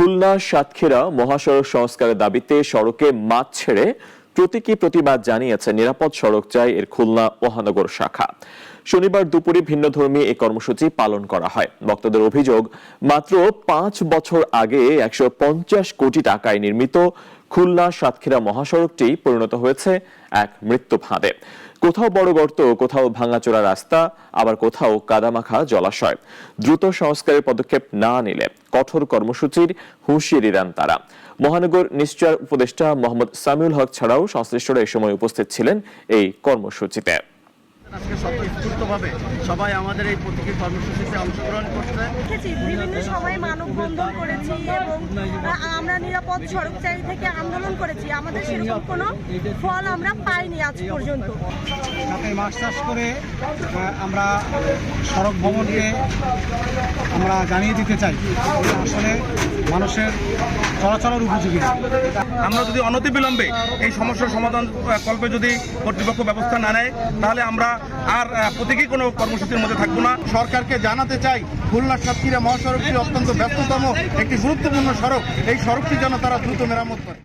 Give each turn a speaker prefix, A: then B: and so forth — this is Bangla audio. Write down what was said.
A: খুলনা, সাতক্ষীরা মহাসড়ক সংস্কারের দাবিতে সড়কে মাছ ছেড়ে প্রতীকী প্রতিবাদ জানিয়েছে নিরাপদ সড়ক চাই এর খুলনা মহানগর শাখা। শনিবার দুপুরে ভিন্নধর্মী এই কর্মসূচি পালন করা হয়। বক্তাদের অভিযোগ, মাত্র পাঁচ বছর আগে একশো পঞ্চাশ কোটি টাকায় নির্মিত খুলনা, সাতক্ষীরা মহাসড়কটি পরিণত হয়েছে এক মৃত্যু ফাঁদে। কোথাও বড় গর্ত, কোথাও ভাঙাচোরা রাস্তা, আবার কোথাও কাদামাখা জলাশয়। দ্রুত সংস্কারের পদক্ষেপ না নিলে কঠোর কর্মসূচির হুঁশিয়ারি দেন তারা। মহানগর নিশ্চয় উপদেষ্টা মোহাম্মদ সামিউল হক ছাড়াও সংশ্লিষ্টরা এই সময় উপস্থিত ছিলেন এই কর্মসূচিতে।
B: আজকে স্বতঃস্ফূর্তভাবে সবাই আমাদের এই প্রতীকী কর্মসূচিতে অংশগ্রহণ করছে।
C: দেখেছি বিভিন্ন সময় মানববন্ধন করেছি এবং আমরা নিরাপদ সড়ক চাই থেকে আন্দোলন করেছি। আমাদের সেরকম কোনো ফল আমরা পাইনি আজ পর্যন্ত।
D: মাছ চাষ করে আমরা সড়ক ভবনকে আমরা জানিয়ে দিতে চাই। আসলে মানুষের চলাচলের উপযোগী।
E: আমরা যদি অনতিবিলম্বে এই সমস্যার সমাধান কল্পে যদি কর্তৃপক্ষ ব্যবস্থা না নেয় তাহলে আমরা আর প্রতীকী কোনো কর্মসূচির মধ্যে থাকব না।
F: সরকারকে জানাতে চাই খুলনা সাতক্ষীরা মহাসড়কটি অত্যন্ত ব্যস্ততম একটি গুরুত্বপূর্ণ সড়ক। এই সড়কটি যেন তারা দ্রুত মেরামত করে।